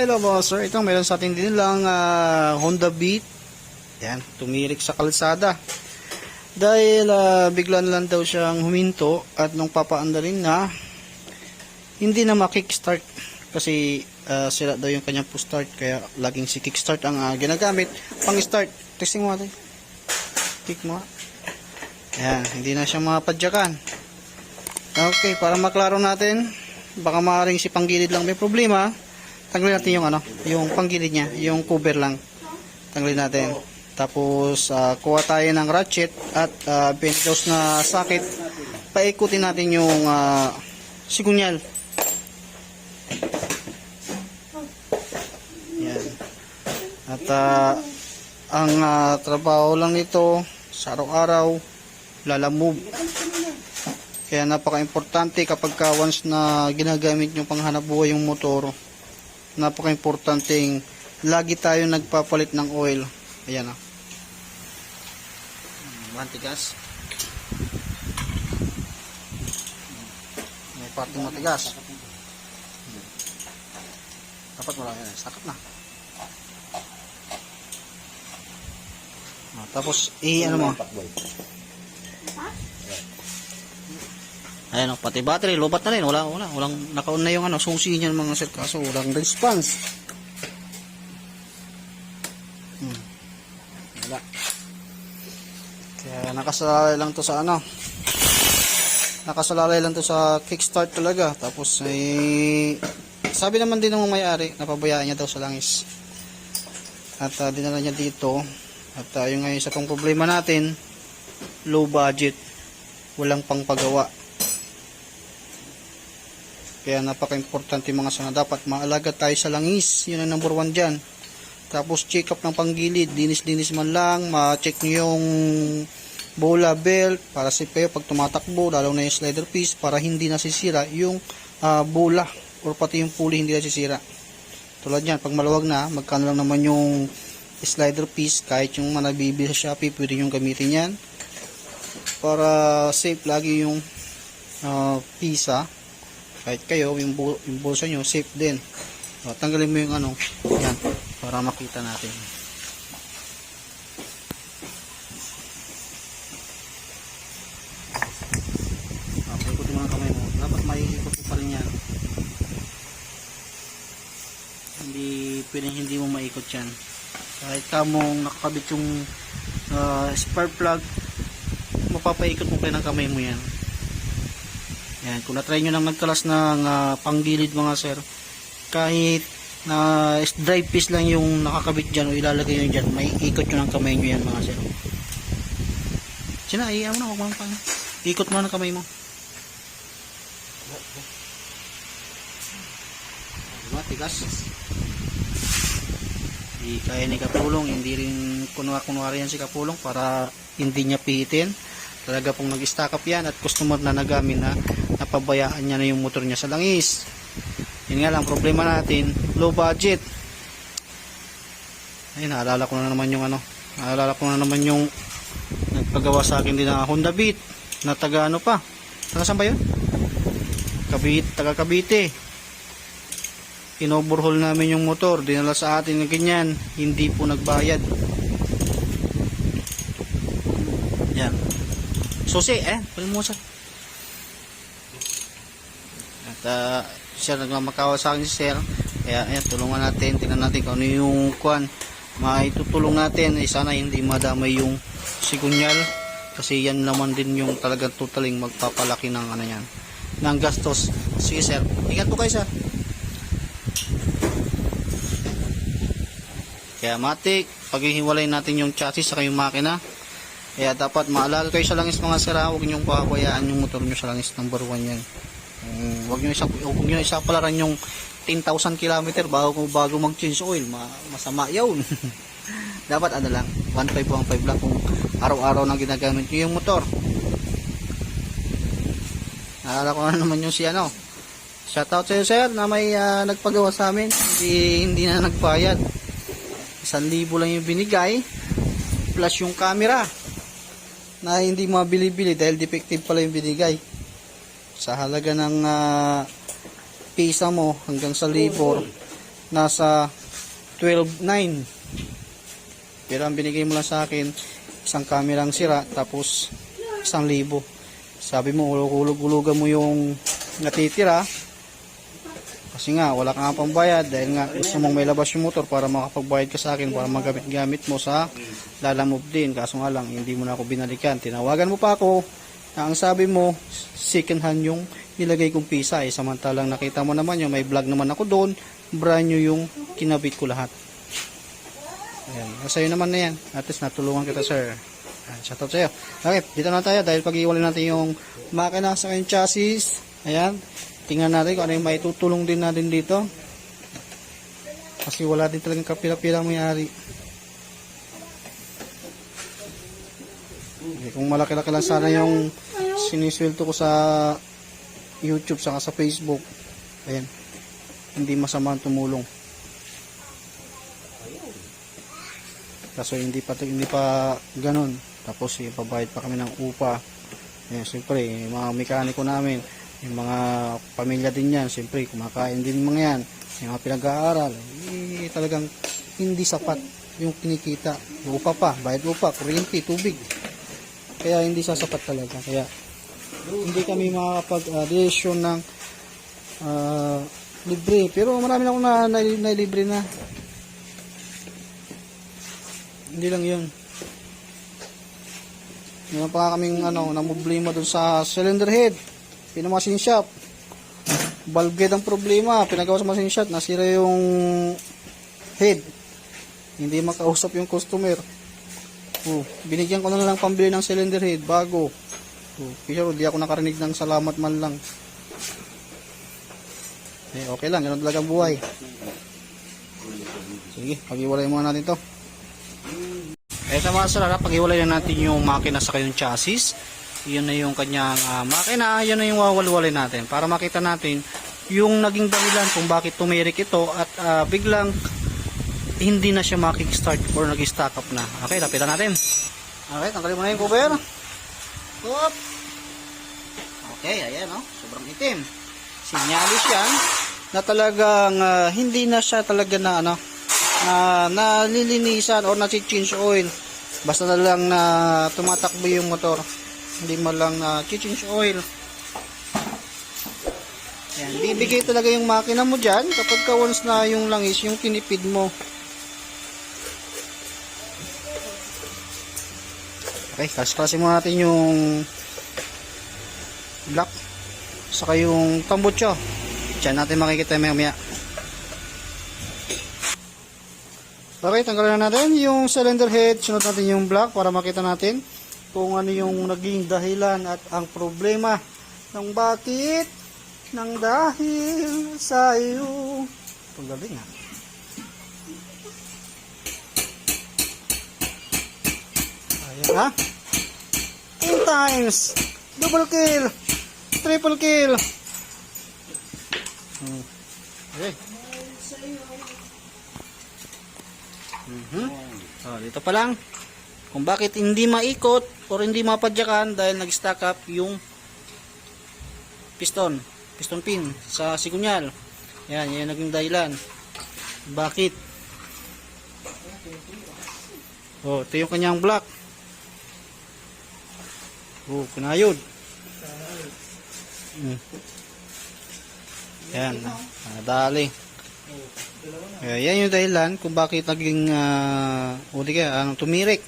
Hello boss sir, ito meron sa atin din lang ah, Honda Beat. Yan, tumirik sa kalsada. Dahil ah, bigla na lang daw siyang huminto at nung papaandarin na hindi na ma-kickstart kasi ah, sira daw yung kanyang start kaya laging si kickstart ang ah, ginagamit pang start. Testing mo natin. Kick mo. Yan, hindi na siya mapadyakan. Okay, para maklaro natin, baka maaaring si panggilid lang may problema. Tanggalin natin yung ano, yung panggilid niya, yung cover lang. Tanggalin natin. Tapos ah, kuha tayo ng ratchet at uh, na socket. Paikutin natin yung uh, sigunyal. Yan. At ah, ang ah, trabaho lang nito sa araw-araw, lalamove. Kaya napaka-importante kapag ka once na ginagamit nyo panghanap buhay yung motor, napaka-importante lagi tayo nagpapalit ng oil. Ayan ah. Mantigas. May parting matigas. Dapat wala yan. Sakap na. Ah, tapos, i ano mo? Ayan o, pati battery, lobat na rin. Wala, wala. Walang, nakaon na yung ano, susi niyan mga sir. Kaso walang response. Hmm. Wala. Kaya nakasalalay lang to sa ano. Nakasalalay lang to sa kickstart talaga. Tapos ay sabi naman din ng may-ari, napabayaan niya daw sa langis. At uh, dinala niya dito. At uh, yung ngayon sa pang problema natin, low budget. Walang pangpagawa. Kaya napaka-importante mga sana dapat maalaga tayo sa langis. Yun ang number one dyan. Tapos check up ng panggilid. Dinis-dinis man lang. Ma-check nyo yung bola belt para safe kayo pag tumatakbo. Lalo na yung slider piece para hindi nasisira yung ah, bola or pati yung pulley hindi nasisira. Tulad yan, pag maluwag na, magkano lang naman yung slider piece. Kahit yung mga nabibili sa Shopee, pwede yung gamitin yan. Para safe lagi yung ah, pisa kahit kayo yung, bu- yung bulsa nyo safe din. O, tanggalin mo yung ano yan para makita natin. Paikutin mo ang kamay mo. Dapat maiikot mo pa yan. Hindi pwedeng hindi mo maikot yan. Kahit kamong nakakabit yung ah, spark plug mapapaikot mo rin ang kamay mo yan yan, kung na-try nyo nang nagkalas ng ah, panggilid mga sir, kahit na drive piece lang yung nakakabit dyan o ilalagay nyo dyan, may ikot nyo ng kamay nyo yan mga sir. Sina, iyan mo na, huwag mo lang Ikot mo ng kamay mo. Diba, tigas. Di kaya ni Kapulong, hindi rin kunwa-kunwari yan si Kapulong para hindi niya pihitin talaga pong nag-stack up yan at customer na nagamin na napabayaan niya na yung motor niya sa langis. Yun nga lang problema natin low budget. Ayun naalala ko na naman yung ano naalala ko na naman yung nagpagawa sa akin din na Honda Beat na taga ano pa taga saan ba yun? Kabit, taga Cavite. Inoverhaul namin yung motor dinala sa atin na ganyan hindi po nagbayad. Yan. Susi eh palimusan uh, siya nagmamakawa sa akin si sir. Kaya ayan tulungan natin. Tingnan natin kung ano yung kwan. Maitutulong natin. Eh, sana hindi madamay yung sigunyal. Kasi yan naman din yung talagang totaling magpapalaki ng ano yan ng gastos. Sige sir. Ingat po kayo sir. Kaya matik paghihiwalay natin yung chassis sa yung makina. Kaya dapat maalala kayo sa langis mga sira, huwag niyong pahabayaan yung motor niyo sa langis number 1 yan. Um, huwag niyo isa huwag niyo isa palaran yung 10,000 km bago bago mag-change oil, ma, masama 'yun. dapat ano lang, 1.5 1.5 lang kung araw-araw nang ginagamit niyo yung motor. Naalala ko na naman yung si ano. Shoutout sa iyo sir na may ah, nagpagawa sa amin. Hindi, hindi na nagbayad. 1,000 lang yung binigay plus yung camera na hindi mabili-bili dahil defective pala yung binigay sa halaga ng ah, pisa mo hanggang sa libor nasa 12.9. Pero ang binigay mo lang sa akin, isang kamerang sira, tapos isang libo. Sabi mo, hulog-hulugan mo yung natitira. Kasi nga, wala kang pambayad dahil nga gusto mong may labas yung motor para makapagbayad ka sa akin para magamit-gamit mo sa lalamove din. Kaso nga lang, hindi mo na ako binalikan. Tinawagan mo pa ako ang sabi mo, second hand yung nilagay kong pisa. Eh, samantalang nakita mo naman yung may vlog naman ako doon, brand new yung kinabit ko lahat. Ayan, sa'yo naman na yan. At least natulungan kita, sir. Ayan, shoutout sa'yo. Okay, dito na tayo dahil pag-iwalay natin yung makina sa kanyang chassis. Ayan, tingnan natin kung ano yung maitutulong din natin dito. Kasi wala din talagang kapila-pila may-ari. Okay, kung malaki-laki lang sana yung siniswelto ko sa YouTube saka sa Facebook. Ayan. Hindi masama tumulong. Kaso hindi pa hindi pa ganun. Tapos ipabayad pa kami ng upa. Ayan, siyempre, yung mga mekaniko namin, yung mga pamilya din yan, siyempre, kumakain din mga yan, yung mga pinag-aaral, eh, talagang hindi sapat yung kinikita. Upa pa, bayad upa, kuryente, tubig. Kaya hindi sasapat talaga. Kaya hindi kami makakapag-addition ah, ng uh, libre. Pero marami na akong na, na, na libre na. Hindi lang yun. Meron pa kaming ano, na problema dun sa cylinder head. Pinamasin shop. Valve ang problema. Pinagawa sa machine shop. Nasira yung head. Hindi makausap yung customer. Oh, binigyan ko na lang pambili ng cylinder head bago. Oh, pero di ako nakarinig ng salamat man lang. Eh, okay lang, ganun talaga buhay. Sige, pag-iwalay muna natin to. Ito mga sir, pag-iwalay na natin yung makina sa kanyang chassis. Yun na yung kanyang ah, makina, yun na yung wawalwalay natin. Para makita natin yung naging dahilan kung bakit tumirik ito at ah, biglang hindi na siya makikistart or nag-stack up na. Okay, lapitan natin. Okay, tanggalin mo na yung cover. Oop. Okay, ayan oh, sobrang itim. Sinyalis yan na talagang ah, hindi na siya talaga na ano, na nalilinisan or na-change oil. Basta na lang na tumatakbo yung motor. Hindi mo lang na change oil. Yan, bibigay talaga yung makina mo dyan kapag ka once na yung langis, yung tinipid mo. Okay, kasklasin mo natin yung black saka yung tambutso. Diyan natin makikita maya maya. Okay, tanggalin na natin yung cylinder head. Sunod natin yung black para makita natin kung ano yung naging dahilan at ang problema ng bakit nang dahil sa iyo. Pagaling. Ha. 10 times. Double kill. Triple kill. Hmm. Okay. Mhm. Oh, dito pa lang. Kung bakit hindi maikot or hindi mapadyakan dahil nag-stack up yung piston, piston pin sa sigunyal. Yan, yan naging dahilan. Bakit? Oh, ito yung kanyang block. Oh, kunayod. Hmm. Yan, nadali. Kaya yan yung dahilan kung bakit naging uh, o di kaya, anong tumirik.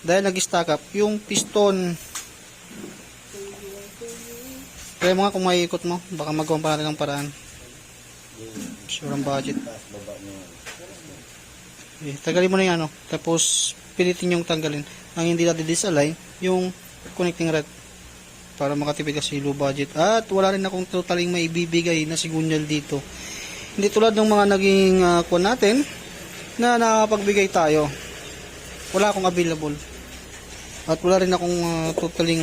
Dahil nag-stack up yung piston. Kaya mga kung maiikot mo, baka magawa pa natin ng paraan. Sure ang budget. Eh, tagalin mo na yung ano. Tapos, pilitin yung tanggalin. Ang hindi natin disalign, yung connecting rod. Para makatipid kasi low budget. At wala rin akong totaling maibibigay na sigunyal dito. Hindi tulad ng mga naging uh, kuwan natin na nakapagbigay tayo. Wala akong available. At wala rin akong uh, totaling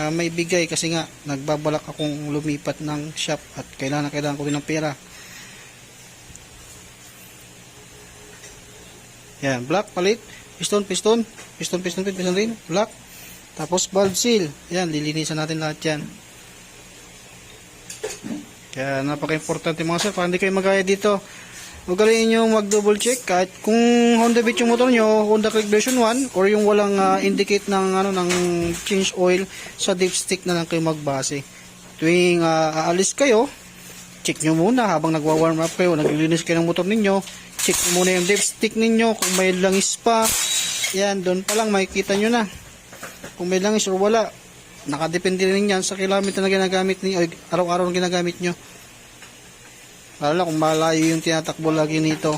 uh, may kasi nga nagbabalak akong lumipat ng shop at kailangan kailangan ko ng pera. Yan, black palit, piston, piston, piston, piston, piston, piston rin, black. Tapos valve seal. Yan, lilinisan natin lahat yan. Kaya napaka-importante mga sir, para hindi kayo magaya dito. Magaling nyo mag-double check kahit kung Honda Beat yung motor nyo, Honda Click version 1 or yung walang ah, indicate ng ano ng change oil sa dipstick na lang kayo magbase. Tuwing ah, aalis kayo, check nyo muna habang nagwa-warm up kayo, naglilinis kayo ng motor ninyo, check muna yung dipstick ninyo kung may langis pa. Yan, doon pa lang makikita nyo na. Kung may langis or wala, nakadepende rin yan sa kilometer na ginagamit ay, araw-araw na ginagamit nyo. Lalo kung malayo yung tinatakbo lagi nito.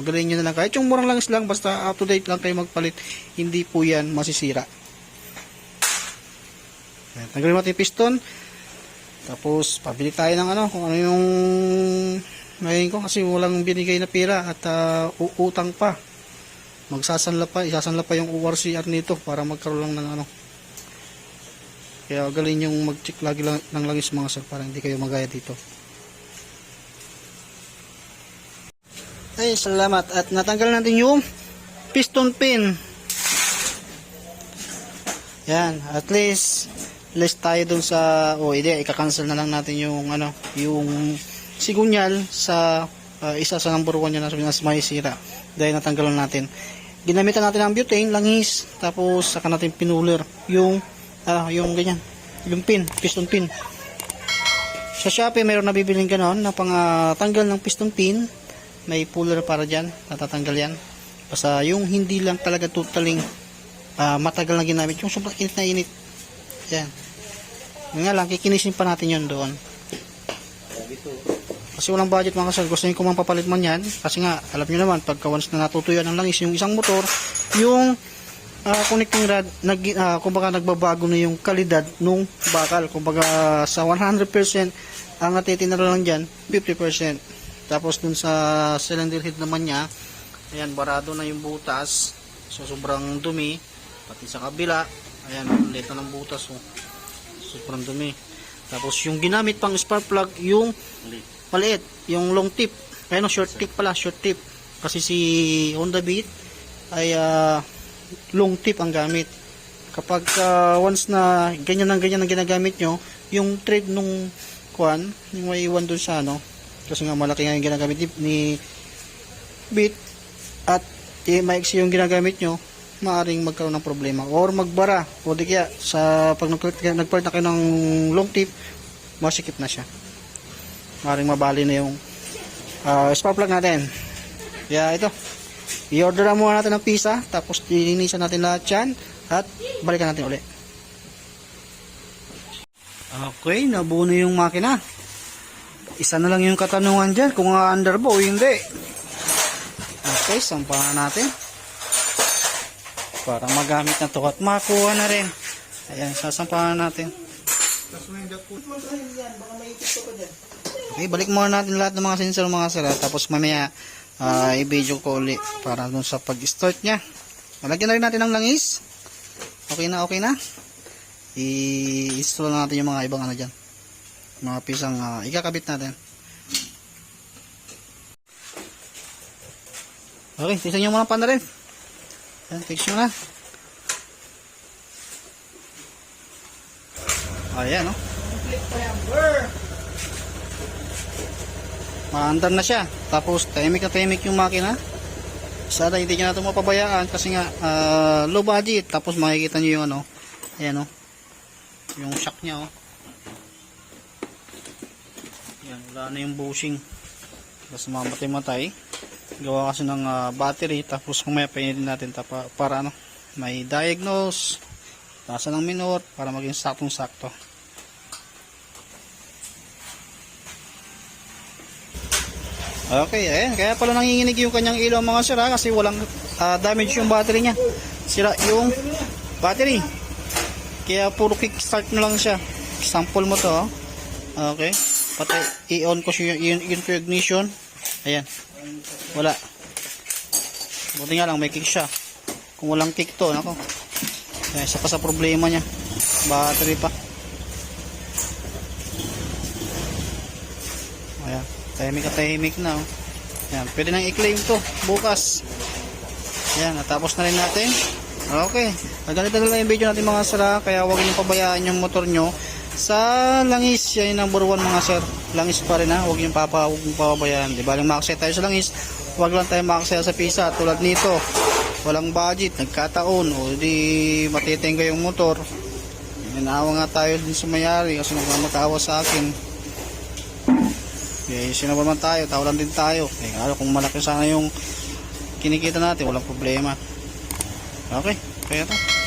Magaling nyo na lang. Kahit yung murang langis lang, basta up to date lang kayo magpalit. Hindi po yan masisira. Tanggalin natin yung piston. Tapos, pabili tayo ng ano, kung ano yung ngayon ko kasi walang binigay na pera at ah, uutang pa. Magsasanla pa, isasanla pa yung ORCR nito para magkaroon lang ng ano. Kaya galing yung mag-check lagi lang, ng langis mga sir para hindi kayo magaya dito. Ay, salamat. At natanggal natin yung piston pin. Yan, at least less tayo dun sa o oh, hindi ika-cancel na lang natin yung ano, yung sigunyal sa ah, isa sa number 1 niya na may sira dahil natanggalan natin. Ginamitan natin ang butane, langis, tapos saka natin pinuler yung ah, yung ganyan, yung pin, piston pin. Sa Shopee mayroon nabibiling ganon na pang ah, tanggal ng piston pin may puller para dyan, natatanggal yan. Basta yung hindi lang talaga totaling ah, matagal na ginamit, yung sobrang init na init. Yan. Nga lang, kikinisin pa natin yun doon. Kasi walang budget mga kasal, gusto nyo kung mapapalit man yan, kasi nga, alam nyo naman, pagka once na natutuyan ng langis yung isang motor, yung ah, connecting rod, nag, ah, kumbaga nagbabago na yung kalidad nung bakal. Kumbaga sa 100%, ang natitinalo lang dyan, 50%. Tapos dun sa cylinder head naman niya, ayan, barado na yung butas. So sobrang dumi. Pati sa kabila, ayan, ulit na ng butas. Oh. Sobrang dumi. Tapos yung ginamit pang spark plug, yung maliit, yung long tip. Ayan, oh, short tip pala, short tip. Kasi si Honda Beat ay ah, long tip ang gamit. Kapag ah, once na ganyan ang ganyan ang ginagamit nyo, yung thread nung kwan, yung may iwan dun sa ano, kasi nga malaki nga yung ginagamit ni, ni Beat at eh, maiksi yung ginagamit nyo, maaring magkaroon ng problema or magbara o di kaya sa pag nagpalit na kayo ng long tip, masikip na siya. Maaring mabali na yung ah, spark plug natin. Kaya ito, i-order na muna natin ng pizza, tapos lilinisan natin lahat yan, at balikan natin ulit. Okay, nabuo na yung makina. Isa na lang yung katanungan dyan, kung under ba o hindi. Okay, sampahan natin. Para magamit na to at makuha na rin. Ayan, sasampahan natin. Okay, balik muna natin lahat ng mga sensor mga sira. Tapos mamaya, ah, i-video ko ulit para dun sa pag-start niya. Malagyan na rin natin ng langis. Okay na, okay na. I-install na natin yung mga ibang ano dyan. Mga pisang ah, ikakabit natin. Okay, tignan nyo muna pa na rin. Ayan, fix nyo na. Ayan, no? Maandar na siya. Tapos, tahimik na tahimik yung makina. Sana hindi nyo na ito mapabayaan kasi nga ah, low budget. Tapos makikita nyo yung ano. Ayan, no? Yung shock niya, oh. Yan, wala na yung bushing. Basta mamatay-matay. Gawa kasi ng ah, battery. Tapos kumaya painitin natin tapa, para ano, may diagnose. Tasa ng minor para maging saktong-sakto. Okay, ayan. Kaya pala nanginginig yung kanyang ilaw mga sira kasi walang ah, damage yung battery niya. Sira yung battery. Kaya puro kickstart na lang siya. Sample mo to. oh. Okay. Pati i-on ko siya yung, yung yung ignition. Ayan. Wala. Buti nga lang may kick siya. Kung walang kick to, nako. Kaya isa pa sa problema niya. Battery pa. Ayan. Tahimik at tahimik na. Oh. Ayan. Pwede nang i-claim to bukas. Ayan. Natapos na rin natin. Okay. Ganito na lang yung video natin mga sara. Kaya huwag niyong pabayaan yung motor nyo Sa langis, yan yung number one mga sir. Langis pa rin ha, huwag yung papa, papabayaan. Di ba, lang makasaya tayo sa langis, huwag lang tayo makasaya sa pisa. Tulad nito, walang budget, nagkataon, o di matitingga yung motor. Inawa nga tayo din sa mayari kasi nagmamakaawa sa akin. Eh, sino ba man tayo, tawalan din tayo. Eh, ano, kung malaki sana yung kinikita natin, walang problema. Okay, kaya to.